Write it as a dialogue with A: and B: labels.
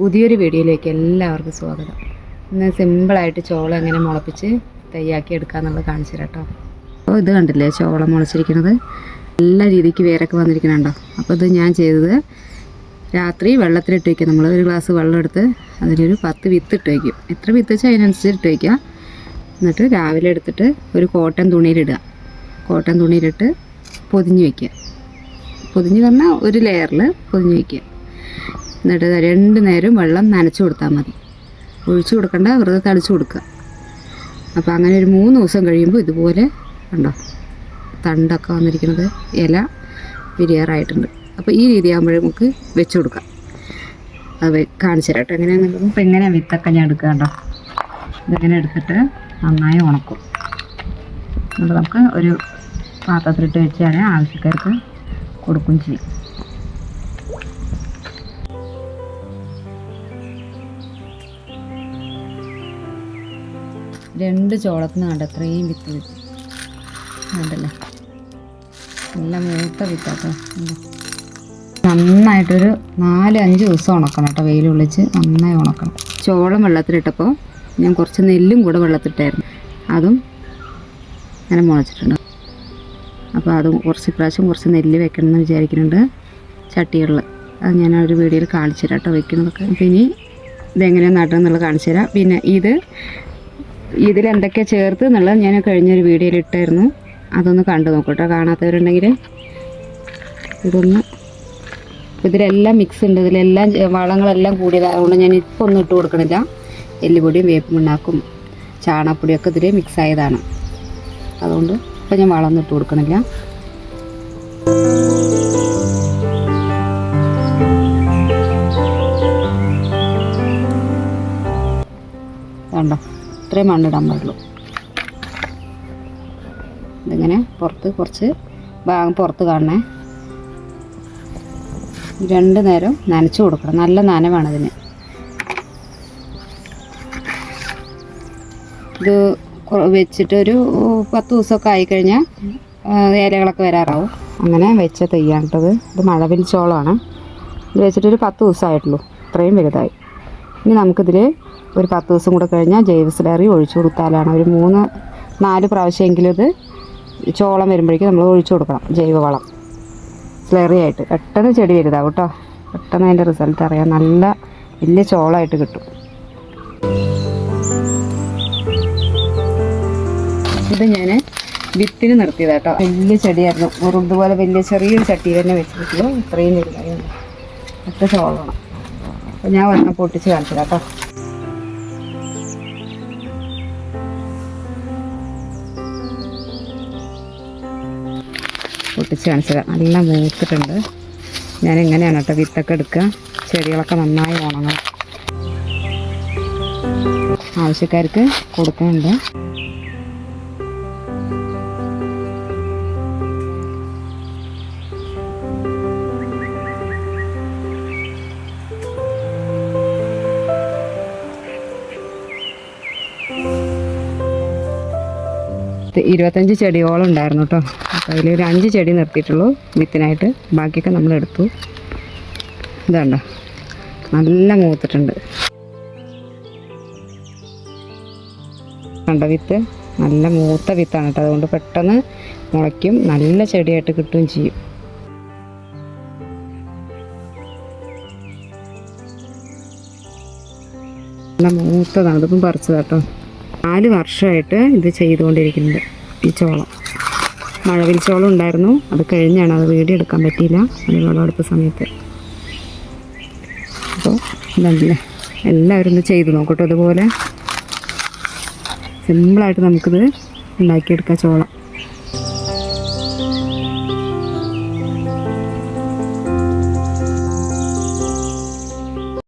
A: പുതിയൊരു വീഡിയോയിലേക്ക് എല്ലാവർക്കും സ്വാഗതം ഇന്ന് സിമ്പിളായിട്ട് ചോളം എങ്ങനെ മുളപ്പിച്ച് തയ്യാക്കി എടുക്കാമെന്നുള്ളത് കാണിച്ചു കേട്ടോ അപ്പോൾ ഇത് കണ്ടില്ലേ ചോളം മുളച്ചിരിക്കുന്നത് എല്ലാ രീതിക്ക് വേരൊക്കെ വന്നിരിക്കുന്നുണ്ടോ അപ്പോൾ ഇത് ഞാൻ ചെയ്തത് രാത്രി വെള്ളത്തിലിട്ട് വയ്ക്കുക നമ്മൾ ഒരു ഗ്ലാസ് വെള്ളം എടുത്ത് അതിലൊരു പത്ത് വിത്ത് ഇട്ട് വയ്ക്കും എത്ര വിത്ത് വെച്ചാൽ അതിനനുസരിച്ചിട്ട് വയ്ക്കുക എന്നിട്ട് രാവിലെ എടുത്തിട്ട് ഒരു കോട്ടൺ തുണിയിലിടുക കോട്ടൺ തുണിയിലിട്ട് പൊതിഞ്ഞ് വയ്ക്കുക പൊതിഞ്ഞ് പറഞ്ഞാൽ ഒരു ലെയറിൽ പൊതിഞ്ഞ് വയ്ക്കുക എന്നിട്ട് രണ്ട് നേരം വെള്ളം നനച്ചു കൊടുത്താൽ മതി ഒഴിച്ചു കൊടുക്കണ്ട വെറുതെ തളിച്ചു കൊടുക്കുക അപ്പോൾ അങ്ങനെ ഒരു മൂന്ന് ദിവസം കഴിയുമ്പോൾ ഇതുപോലെ ഉണ്ടോ തണ്ടൊക്കെ വന്നിരിക്കുന്നത് ഇല വിരിയാറായിട്ടുണ്ട് അപ്പോൾ ഈ രീതിയാകുമ്പോഴേ നമുക്ക് വെച്ച് കൊടുക്കാം അത് കാണിച്ചു തരാം കേട്ടോ എങ്ങനെയാണെന്ന് ഇപ്പം എങ്ങനെ വിത്തൊക്കെ ഞാൻ എടുക്കുക കേട്ടോ ഇതെങ്ങനെ എടുത്തിട്ട് നന്നായി ഉണക്കും എന്നിട്ട് നമുക്ക് ഒരു പാത്രത്തിലിട്ട് വെച്ചാൽ ആവശ്യക്കാർക്ക് കൊടുക്കുകയും ചെയ്യും രണ്ട് ചോളത്തിനാണ്ട് അത്രയും വിത്ത് കിട്ടും അതല്ലേ നല്ല മൂത്ത വിത്താട്ടോ നന്നായിട്ടൊരു നാല് അഞ്ച് ദിവസം ഉണക്കണം കേട്ടോ വെയിൽ ഒളിച്ച് നന്നായി ഉണക്കണം ചോളം വെള്ളത്തിലിട്ടപ്പോൾ ഞാൻ കുറച്ച് നെല്ലും കൂടെ വെള്ളത്തിട്ടായിരുന്നു അതും ഞാൻ മുളച്ചിട്ടുണ്ട് അപ്പോൾ അതും കുറച്ച് പ്രാവശ്യം കുറച്ച് നെല്ല് വെക്കണം എന്ന് വിചാരിക്കുന്നുണ്ട് ചട്ടികളിൽ അത് ഞാൻ ഒരു വീഡിയോയിൽ കാണിച്ചു തരാം കേട്ടോ വെക്കുന്നതൊക്കെ പിന്നെ ഇതെങ്ങനെയാണ് നട്ടെന്നുള്ളത് കാണിച്ചു തരാം പിന്നെ ഇത് ഇതിൽ എന്തൊക്കെ ചേർത്ത് എന്നുള്ളത് ഞാൻ കഴിഞ്ഞൊരു വീഡിയോയിൽ ഇട്ടായിരുന്നു അതൊന്ന് കണ്ടു നോക്കട്ടോ കാണാത്തവരുണ്ടെങ്കിൽ ഇതൊന്ന് ഇതിലെല്ലാം മിക്സ് ഉണ്ട് ഇതിലെല്ലാം വളങ്ങളെല്ലാം കൂടിയതായതുകൊണ്ട് ഞാൻ ഇപ്പോൾ ഒന്നും ഇട്ട് കൊടുക്കണില്ല എല്ലുപൊടിയും വേപ്പ് മണ്ണാക്കും ചാണകപ്പൊടിയൊക്കെ ഇതിൽ മിക്സ് ആയതാണ് അതുകൊണ്ട് ഇപ്പം ഞാൻ വളം ഇട്ട് കൊടുക്കണില്ല കണ്ടോ മാത്രമേ മണ്ണിടാൻ പാടുള്ളൂ ഇതിങ്ങനെ പുറത്ത് കുറച്ച് ഭാഗം പുറത്ത് കാണണേ രണ്ട് നേരം നനച്ചു കൊടുക്കണം നല്ല നനവാണ് ഇതിന് ഇത് വെച്ചിട്ടൊരു ഒരു പത്ത് ദിവസമൊക്കെ ആയിക്കഴിഞ്ഞാൽ ഏലകളൊക്കെ വരാറാവും അങ്ങനെ വെച്ച തെയ്യാണ്ടത് ഇത് മഴവിൽ ചോളമാണ് ഇത് വെച്ചിട്ടൊരു പത്ത് ദിവസമായിട്ടുള്ളൂ ഇത്രയും വലുതായി ഇനി നമുക്കിതിൽ ഒരു പത്ത് ദിവസം കൂടെ കഴിഞ്ഞാൽ സ്ലറി ഒഴിച്ചു കൊടുത്താലാണ് ഒരു മൂന്ന് നാല് പ്രാവശ്യമെങ്കിലും ഇത് ചോളം വരുമ്പോഴേക്കും നമ്മൾ ഒഴിച്ചു കൊടുക്കണം ജൈവവളം ആയിട്ട് പെട്ടെന്ന് ചെടി വരുതാവും കേട്ടോ പെട്ടെന്ന് അതിൻ്റെ റിസൾട്ട് അറിയാം നല്ല വലിയ ചോളമായിട്ട് കിട്ടും ഇത് ഞാൻ വിത്തിന് നിർത്തിയതാണ് കേട്ടോ വലിയ ചെടിയായിരുന്നു വെറുതെ പോലെ വലിയ ചെറിയൊരു ചട്ടി തന്നെ വെച്ചിട്ടുള്ളൂ ഇത്രയും വലുതായിരുന്നു ഒറ്റ ചോളമാണ് അപ്പോൾ ഞാൻ വന്ന പൊട്ടിച്ച് കാണിച്ചു കേട്ടോ പൊട്ടിച്ച് കാണിച്ചത് നല്ല മൂത്തിട്ടുണ്ട് ഞാൻ എങ്ങനെയാണ് കേട്ടോ വിത്തൊക്കെ എടുക്കുക ചെടികളൊക്കെ നന്നായി ഉണങ്ങണം ആവശ്യക്കാർക്ക് കൊടുക്കുന്നുണ്ട് ഇരുപത്തഞ്ച് ചെടിയോളം ഉണ്ടായിരുന്നു കേട്ടോ അതിലൊരു അഞ്ച് ചെടി നിർത്തിയിട്ടുള്ളൂ വിത്തിനായിട്ട് ബാക്കിയൊക്കെ നമ്മൾ എടുത്തു ഇതാണ്ട നല്ല മൂത്തിട്ടുണ്ട് കണ്ട വിത്ത് നല്ല മൂത്ത വിത്താണ് കേട്ടോ അതുകൊണ്ട് പെട്ടെന്ന് മുളയ്ക്കും നല്ല ചെടിയായിട്ട് കിട്ടുകയും ചെയ്യും നല്ല മൂത്തതാണ് അതിപ്പം പറിച്ചതാട്ടോ നാല് വർഷമായിട്ട് ഇത് ചെയ്തുകൊണ്ടിരിക്കുന്നുണ്ട് ഈ ചോളം മഴവിൽച്ചോളം ഉണ്ടായിരുന്നു അത് കഴിഞ്ഞാണ് അത് വീഡിയോ എടുക്കാൻ പറ്റിയില്ല അത് വിളവെടുപ്പ് സമയത്ത് അപ്പോൾ നല്ല എല്ലാവരും ഒന്ന് ചെയ്ത് നോക്കട്ടെ അതുപോലെ സിമ്പിളായിട്ട് നമുക്കിത് ഉണ്ടാക്കിയെടുക്കാം ചോളം